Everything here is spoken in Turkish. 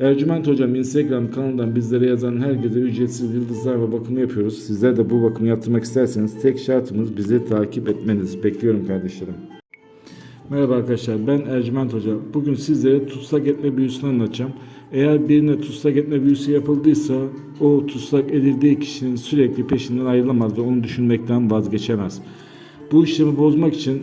Ercüment Hocam Instagram kanalından bizlere yazan herkese ücretsiz yıldızlar ve bakımı yapıyoruz. Sizler de bu bakımı yaptırmak isterseniz tek şartımız bizi takip etmeniz. Bekliyorum kardeşlerim. Merhaba arkadaşlar ben Ercüment Hoca. Bugün sizlere tutsak etme büyüsünü anlatacağım. Eğer birine tutsak etme büyüsü yapıldıysa o tutsak edildiği kişinin sürekli peşinden ayrılamaz ve onu düşünmekten vazgeçemez. Bu işlemi bozmak için